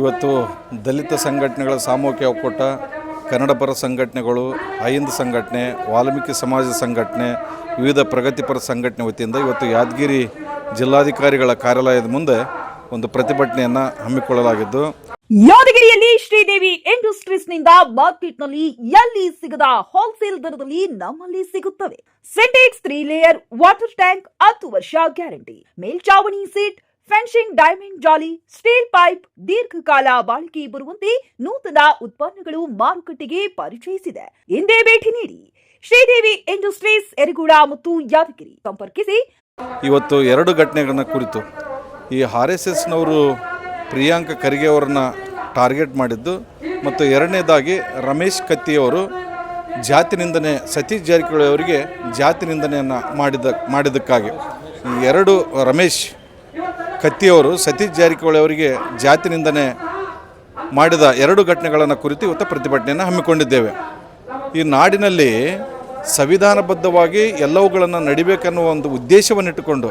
ಇವತ್ತು ದಲಿತ ಸಂಘಟನೆಗಳ ಸಾಮೂಹಿಕ ಒಕ್ಕೂಟ, ಕನ್ನಡಪರ ಸಂಘಟನೆಗಳು, ಅಹಿಂದ ಸಂಘಟನೆ, ವಾಲ್ಮೀಕಿ ಸಮಾಜ ಸಂಘಟನೆ, ವಿವಿಧ ಪ್ರಗತಿಪರ ಸಂಘಟನೆ ವತಿಯಿಂದ ಇವತ್ತು ಯಾದಗಿರಿ ಜಿಲ್ಲಾಧಿಕಾರಿಗಳ ಕಾರ್ಯಾಲಯದ ಮುಂದೆ ಒಂದು ಪ್ರತಿಭಟನೆಯನ್ನು ಹಮ್ಮಿಕೊಳ್ಳಲಾಗಿದ್ದು. ಯಾದಗಿರಿಯಲ್ಲಿ ಶ್ರೀದೇವಿ ಇಂಡಸ್ಟ್ರೀಸ್ನಿಂದ ಮಾರ್ಕೆಟ್ನಲ್ಲಿ ಎಲ್ಲಿ ಸಿಗದ ಹೋಲ್ಸೇಲ್ ದರದಲ್ಲಿ ನಮ್ಮಲ್ಲಿ ಸಿಗುತ್ತವೆ. Sintex three layer water tank ಹತ್ತು ವರ್ಷ ಗ್ಯಾರಂಟಿ. ಮೇಲ್ಚಾವಣಿ ಸೀಟ್ ಫೆನ್ಸಿಂಗ್ ಡೈಮಂಡ್ ಜಾಲಿ ಸ್ಟೀಲ್ ಪೈಪ್ ದೀರ್ಘಕಾಲ ಬಾಳಿಕೆ ಬರುವಂತೆ ನೂತನ ಉತ್ಪನ್ನಗಳು ಮಾರುಕಟ್ಟೆಗೆ ಪರಿಚಯಿಸಿದೆ. ಎಂದೇ ಭೇಟಿ ನೀಡಿ ಶ್ರೀದೇವಿ ಇಂಡಸ್ಟ್ರೀಸ್ ಎರಿಗೂಡ ಮತ್ತು ಯಾದಗಿರಿ. ಸಂಪರ್ಕಿಸಿ. ಇವತ್ತು ಎರಡು ಘಟನೆಗಳನ್ನ ಕುರಿತು ಈ ಆರ್ ಎಸ್ ಎಸ್ನವರು ಪ್ರಿಯಾಂಕ ಖರ್ಗೆ ಅವರನ್ನ ಟಾರ್ಗೆಟ್ ಮಾಡಿದ್ದು. ಮತ್ತು ಎರಡನೇದಾಗಿ ರಮೇಶ್ ಕತ್ತಿಯವರು ಜಾತಿ ನಿಂದನೆ ಸತೀಶ್ ಜಾರಕಿಹೊಳಿ ಅವರಿಗೆ ಜಾತಿ ನಿಂದನೆಯನ್ನು ಮಾಡಿದ, ಮಾಡಿದ್ದಕ್ಕಾಗಿ. ಎರಡು ರಮೇಶ್ ಕತ್ತಿಯವರು ಸತೀಶ್ ಜಾರಕಿಹೊಳಿ ಅವರಿಗೆ ಜಾತಿ ನಿಂದನೆ ಮಾಡಿದ ಎರಡು ಘಟನೆಗಳನ್ನು ಕುರಿತು ಇವತ್ತು ಪ್ರತಿಭಟನೆಯನ್ನು ಹಮ್ಮಿಕೊಂಡಿದ್ದೇವೆ. ಈ ನಾಡಿನಲ್ಲಿ ಸಂವಿಧಾನಬದ್ಧವಾಗಿ ಎಲ್ಲವುಗಳನ್ನು ನಡಿಬೇಕನ್ನುವ ಒಂದು ಉದ್ದೇಶವನ್ನಿಟ್ಟುಕೊಂಡು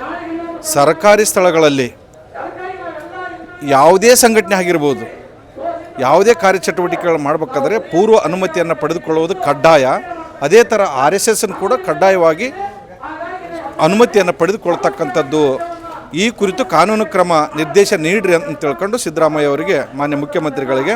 ಸರ್ಕಾರಿ ಸ್ಥಳಗಳಲ್ಲಿ ಯಾವುದೇ ಸಂಘಟನೆ ಆಗಿರ್ಬೋದು ಯಾವುದೇ ಕಾರ್ಯಚಟುವಟಿಕೆಗಳು ಮಾಡಬೇಕಾದ್ರೆ ಪೂರ್ವ ಅನುಮತಿಯನ್ನು ಪಡೆದುಕೊಳ್ಳುವುದು ಕಡ್ಡಾಯ. ಅದೇ ಥರ ಆರ್ ಎಸ್ ಎಸ್ಸನ್ನು ಕೂಡ ಕಡ್ಡಾಯವಾಗಿ ಅನುಮತಿಯನ್ನು ಪಡೆದುಕೊಳ್ತಕ್ಕಂಥದ್ದು ಈ ಕುರಿತು ಕಾನೂನು ಕ್ರಮ ನಿರ್ದೇಶ ನೀಡ್ರಿ ಅಂತ ತಿಳ್ಕೊಂಡು ಸಿದ್ದರಾಮಯ್ಯ ಅವರಿಗೆ ಮಾನ್ಯ ಮುಖ್ಯಮಂತ್ರಿಗಳಿಗೆ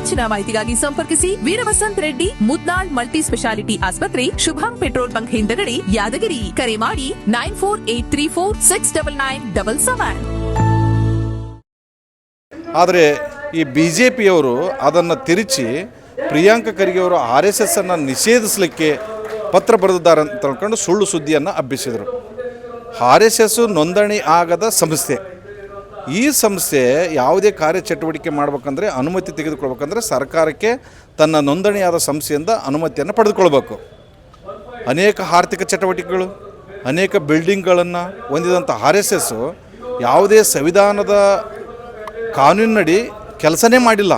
ಹೆಚ್ಚಿನ ಮಾಹಿತಿಗಾಗಿ ಸಂಪರ್ಕಿಸಿ ವೀರವಸಂತ್ ರೆಡ್ಡಿ ಮುದ್ನಾಳ್ ಮಲ್ಟಿ ಸ್ಪೆಷಾಲಿಟಿ ಆಸ್ಪತ್ರೆ, ಶುಭಂ ಪೆಟ್ರೋಲ್ ಬಂಕ್ ಹಿಂದಗಡೆ, ಯಾದಗಿರಿ. ಕರೆ ಮಾಡಿ nine four eight three four six double nine double seven. ಆದರೆ ಈ ಬಿ ಜೆ ಪಿಯವರು ಅದನ್ನು ತಿರುಚಿ ಪ್ರಿಯಾಂಕ ಖರ್ಗೆ ಅವರು ಆರ್ ಎಸ್ ಎಸ್ ಅನ್ನು ನಿಷೇಧಿಸಲಿಕ್ಕೆ ಪತ್ರ ಬರೆದಿದ್ದಾರೆ ಅಂತ ತಿಳ್ಕೊಂಡು ಸುಳ್ಳು ಸುದ್ದಿಯನ್ನು ಹಬ್ಬಿಸಿದರು. ಆರ್ ಎಸ್ ಎಸ್ ನೋಂದಣಿ ಆಗದ ಸಂಸ್ಥೆ ಈ ಸಂಸ್ಥೆ ಯಾವುದೇ ಕಾರ್ಯಚಟುವಟಿಕೆ ಮಾಡಬೇಕಂದ್ರೆ ಅನುಮತಿ ತೆಗೆದುಕೊಳ್ಬೇಕಂದ್ರೆ ಸರ್ಕಾರಕ್ಕೆ ತನ್ನ ನೋಂದಣಿಯಾದ ಸಂಸ್ಥೆಯಿಂದ ಅನುಮತಿಯನ್ನು ಪಡೆದುಕೊಳ್ಬೇಕು. ಅನೇಕ ಆರ್ಥಿಕ ಚಟುವಟಿಕೆಗಳು, ಅನೇಕ ಬಿಲ್ಡಿಂಗ್ಗಳನ್ನು ಹೊಂದಿದಂಥ ಆರ್ ಎಸ್ ಎಸ್ಸು ಯಾವುದೇ ಸಂವಿಧಾನದ ಕಾನೂನಿನಡಿ ಕೆಲಸನೇ ಮಾಡಿಲ್ಲ.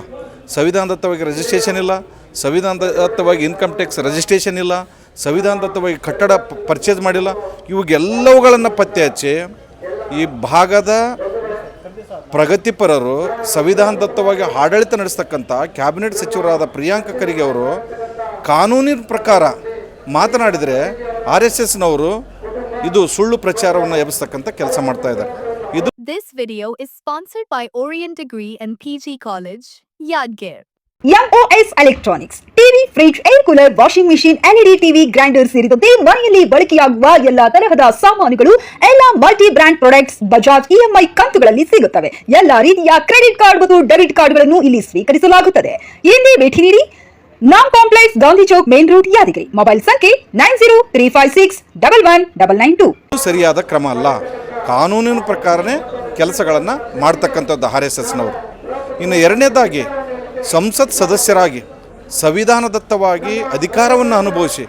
ಸಂವಿಧಾನದತ್ತವಾಗಿ ರಿಜಿಸ್ಟ್ರೇಷನ್ ಇಲ್ಲ, ಸಂವಿಧಾನದತ್ತವಾಗಿ ಇನ್ಕಮ್ ಟ್ಯಾಕ್ಸ್ ರಿಜಿಸ್ಟ್ರೇಷನ್ ಇಲ್ಲ, ಸಂವಿಧಾನದತ್ತವಾಗಿ ಕಟ್ಟಡ ಪರ್ಚೇಸ್ ಮಾಡಿಲ್ಲ. ಇವಾಗೆಲ್ಲವುಗಳನ್ನು ಪತ್ತೆ ಹಚ್ಚಿ ಈ ಭಾಗದ ಪ್ರಗತಿಪರರು ಸಂವಿಧಾನದತ್ತವಾಗಿ ಆಡಳಿತ ನಡೆಸ್ತಕ್ಕಂಥ ಕ್ಯಾಬಿನೆಟ್ ಸಚಿವರಾದ ಪ್ರಿಯಾಂಕ ಖರ್ಗೆ ಅವರು ಕಾನೂನಿನ ಪ್ರಕಾರ ಮಾತನಾಡಿದರೆ ಆರ್ ಎಸ್ ಎಸ್ನವರು ಇದು ಸುಳ್ಳು ಪ್ರಚಾರವನ್ನು ಎಬ್ಬಿಸ್ತಕ್ಕಂಥ ಕೆಲಸ ಮಾಡ್ತಾ ಇದ್ದಾರೆ ಇದು this video is sponsored by by degree and P G college Yadgir. MOS electronics TV fridge air cooler washing machine LED TV grinder ಸೇರಿದಂತೆ ಮನೆಯಲ್ಲಿ ಬಳಕೆಯಾಗುವ ಎಲ್ಲಾ ತರಹದ ಸಾಮಾನುಗಳು, ಎಲ್ಲಾ multi brand products Bajaj EMI ಕಂತುಗಳಲ್ಲಿ ಸಿಗುತ್ತವೆ. ಎಲ್ಲಾ ರೀತಿಯ ಕ್ರೆಡಿಟ್ ಕಾರ್ಡ್ ಮತ್ತು ಡೆಬಿಟ್ ಕಾರ್ಡ್ಗಳನ್ನು ಇಲ್ಲಿ ಸ್ವೀಕರಿಸಲಾಗುತ್ತದೆ. ಇಲ್ಲಿ ಭೇಟಿ ನೀಡಿ. Naam complex, Gandhi Chowk, main road, Yadagiri. Mobile ಸಂಖ್ಯೆ nine zero three five six double one double nine two. ಸರಿಯಾದ ಕ್ರಮ ಅಲ್ಲ. ಕಾನೂನಿನ ಪ್ರಕಾರನೇ ಕೆಲಸಗಳನ್ನು ಮಾಡ್ತಕ್ಕಂಥದ್ದು ಆರ್ ಎಸ್ ಎಸ್ನವರು. ಇನ್ನು ಎರಡನೇದಾಗಿ ಸಂಸತ್ ಸದಸ್ಯರಾಗಿ, ಸಂವಿಧಾನದತ್ತವಾಗಿ ಅಧಿಕಾರವನ್ನು ಅನುಭವಿಸಿ,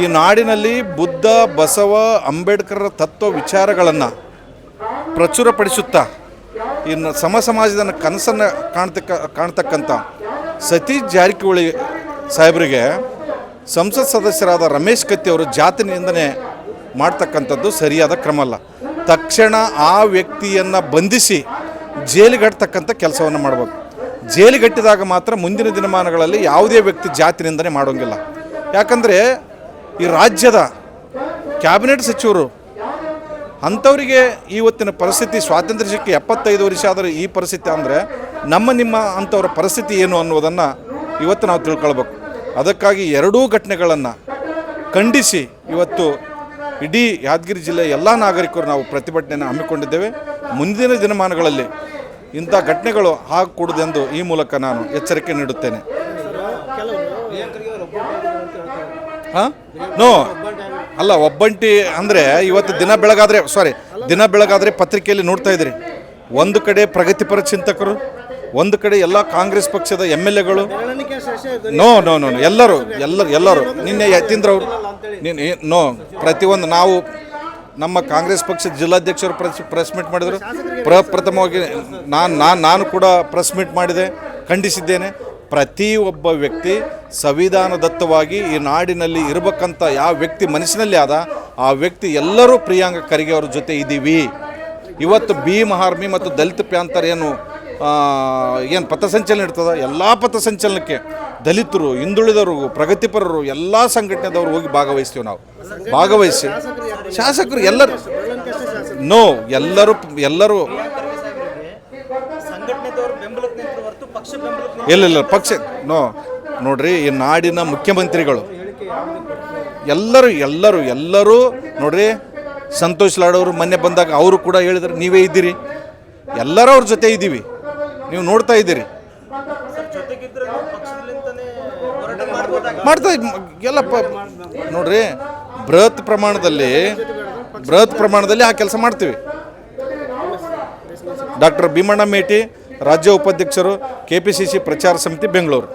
ಈ ನಾಡಿನಲ್ಲಿ ಬುದ್ಧ, ಬಸವ ಅಂಬೇಡ್ಕರ್ ತತ್ವ ವಿಚಾರಗಳನ್ನು ಪ್ರಚುರಪಡಿಸುತ್ತಾ ಇನ್ನು ಸಮ ಸಮಾಜದ ಕನಸನ್ನು ಕಾಣ್ತಕ್ಕ ಕಾಣ್ತಕ್ಕಂಥ ಸತೀಶ್ ಜಾರಕಿಹೊಳಿ ಸಾಹೇಬರಿಗೆ ಸಂಸತ್ ಸದಸ್ಯರಾದ ರಮೇಶ್ ಕತ್ತಿ ಅವರು ಜಾತಿ ನಿಂದನೆ ಮಾಡ್ತಕ್ಕಂಥದ್ದು ಸರಿಯಾದ ಕ್ರಮ ಅಲ್ಲ. ತಕ್ಷಣ ಆ ವ್ಯಕ್ತಿಯನ್ನು ಬಂಧಿಸಿ ಜೈಲಿಗಟ್ಟತಕ್ಕಂಥ ಕೆಲಸವನ್ನು ಮಾಡಬೇಕು ಜೈಲಿಗಟ್ಟಿದಾಗ ಮಾತ್ರ ಮುಂದಿನ ದಿನಮಾನಗಳಲ್ಲಿ ಯಾವುದೇ ವ್ಯಕ್ತಿ ಜಾತಿ ನಿಂದನೆ ಮಾಡೋಂಗಿಲ್ಲ. ಯಾಕಂದರೆ ಈ ರಾಜ್ಯದ ಕ್ಯಾಬಿನೆಟ್ ಸಚಿವರು ಅಂಥವರಿಗೆ ಇವತ್ತಿನ ಪರಿಸ್ಥಿತಿ ಸ್ವಾತಂತ್ರ್ಯ ಸಿಕ್ಕಿ ಎಪ್ಪತ್ತೈದು ವರ್ಷ ಆದರೆ ಈ ಪರಿಸ್ಥಿತಿ ಅಂದರೆ ನಮ್ಮ ನಿಮ್ಮ ಅಂಥವ್ರ ಪರಿಸ್ಥಿತಿ ಏನು ಅನ್ನೋದನ್ನು ಇವತ್ತು ನಾವು ತಿಳ್ಕೊಳ್ಬೇಕು. ಅದಕ್ಕಾಗಿ ಎರಡೂ ಘಟನೆಗಳನ್ನು ಖಂಡಿಸಿ ಇವತ್ತು ಇಡೀ ಯಾದಗಿರಿ ಜಿಲ್ಲೆಯ ಎಲ್ಲ ನಾಗರಿಕರು ನಾವು ಪ್ರತಿಭಟನೆಯನ್ನು ಹಮ್ಮಿಕೊಂಡಿದ್ದೇವೆ. ಮುಂದಿನ ದಿನಮಾನಗಳಲ್ಲಿ ಇಂಥ ಘಟನೆಗಳು ಆಗಕೂಡದೆಂದು ಈ ಮೂಲಕ ನಾನು ಎಚ್ಚರಿಕೆ ನೀಡುತ್ತೇನೆ. ಹಾಂ? ನೋ ಅಲ್ಲ, ಒಬ್ಬಂಟಿ ಅಂದರೆ ಇವತ್ತು ದಿನ ಬೆಳಗಾದರೆ ಸಾರಿ ದಿನ ಬೆಳಗಾದರೆ ಪತ್ರಿಕೆಯಲ್ಲಿ ನೋಡ್ತಾ ಇದ್ದೀರಿ. ಒಂದು ಕಡೆ ಪ್ರಗತಿಪರ ಚಿಂತಕರು, ಒಂದು ಕಡೆ ಎಲ್ಲ ಕಾಂಗ್ರೆಸ್ ಪಕ್ಷದ ಎಂ ಎಲ್ ಎಗಳು. ನೋ ನೋ ನೋ ಎಲ್ಲರೂ ಎಲ್ಲರೂ ಎಲ್ಲರೂ, ನಿನ್ನೆ ಯತೀಂದ್ರ ಅವರು ನೀನು ನೋ ಪ್ರತಿಯೊಂದು ನಾವು ನಮ್ಮ ಕಾಂಗ್ರೆಸ್ ಪಕ್ಷದ ಜಿಲ್ಲಾಧ್ಯಕ್ಷರು ಪ್ರೆಸ್ ಪ್ರೆಸ್ ಮೀಟ್ ಮಾಡಿದರು. ಪ್ರಪ್ರಥಮವಾಗಿ ನಾನು ನಾನು ನಾನು ಕೂಡ ಪ್ರೆಸ್ ಮೀಟ್ ಮಾಡಿದೆ, ಖಂಡಿಸಿದ್ದೇನೆ. ಪ್ರತಿಯೊಬ್ಬ ವ್ಯಕ್ತಿ ಸಂವಿಧಾನದತ್ತವಾಗಿ ಈ ನಾಡಿನಲ್ಲಿ ಇರಬೇಕಂತ ಯಾವ ವ್ಯಕ್ತಿ ಮನಸ್ಸಿನಲ್ಲಿ ಆದ, ಆ ವ್ಯಕ್ತಿ ಎಲ್ಲರೂ ಪ್ರಿಯಾಂಕ ಖರ್ಗೆ ಅವ್ರ ಜೊತೆ ಇದ್ದೀವಿ. ಇವತ್ತು ಬಿ ಮಹಾರ್ಮಿ ಮತ್ತು ದಲಿತ ಪ್ಯಾಂತರ್ ಏನು ಏನು ಪಥಸಂಚಲನ ಇರ್ತದ? ಎಲ್ಲ ಪಥಸಂಚಲನಕ್ಕೆ ದಲಿತರು ಹಿಂದುಳಿದವರು ಪ್ರಗತಿಪರರು ಎಲ್ಲ ಸಂಘಟನೆದವರು ಹೋಗಿ ಭಾಗವಹಿಸ್ತೀವಿ ನಾವು. ಭಾಗವಹಿಸಿ. ಶಾಸಕರು ಎಲ್ಲರೂ. ನೋ ಎಲ್ಲರೂ ಎಲ್ಲರೂ. ಇಲ್ಲ ಇಲ್ಲ ಪಕ್ಷ ನೋ ನೋಡ್ರಿ ಈ ನಾಡಿನ ಮುಖ್ಯಮಂತ್ರಿಗಳು. ಎಲ್ಲರೂ ಎಲ್ಲರೂ ಎಲ್ಲರೂ ನೋಡ್ರಿ ಸಂತೋಷ್ ಲಾಡ್ ಅವರು ಮೊನ್ನೆ ಬಂದಾಗ ಅವರು ಕೂಡ ಹೇಳಿದ್ರು ನೀವೇ ಇದ್ದೀರಿ. ಎಲ್ಲರೂ ಅವ್ರ ಜೊತೆ ಇದ್ದೀವಿ. ನೀವು ನೋಡ್ತಾ ಇದ್ದೀರಿ. ಮಾಡ್ತಾ ಎಲ್ಲ ನೋಡ್ರಿ, ಬೃಹತ್ ಪ್ರಮಾಣದಲ್ಲಿ ಬೃಹತ್ ಪ್ರಮಾಣದಲ್ಲಿ ಆ ಕೆಲಸ ಮಾಡ್ತೀವಿ. ಡಾಕ್ಟರ್ ಭೀಮಣ್ಣ ಮೇಟಿ, ರಾಜ್ಯ ಉಪಾಧ್ಯಕ್ಷರು ಕೆ ಪಿ ಸಿ ಸಿ ಪ್ರಚಾರ ಸಮಿತಿ, ಬೆಂಗಳೂರು.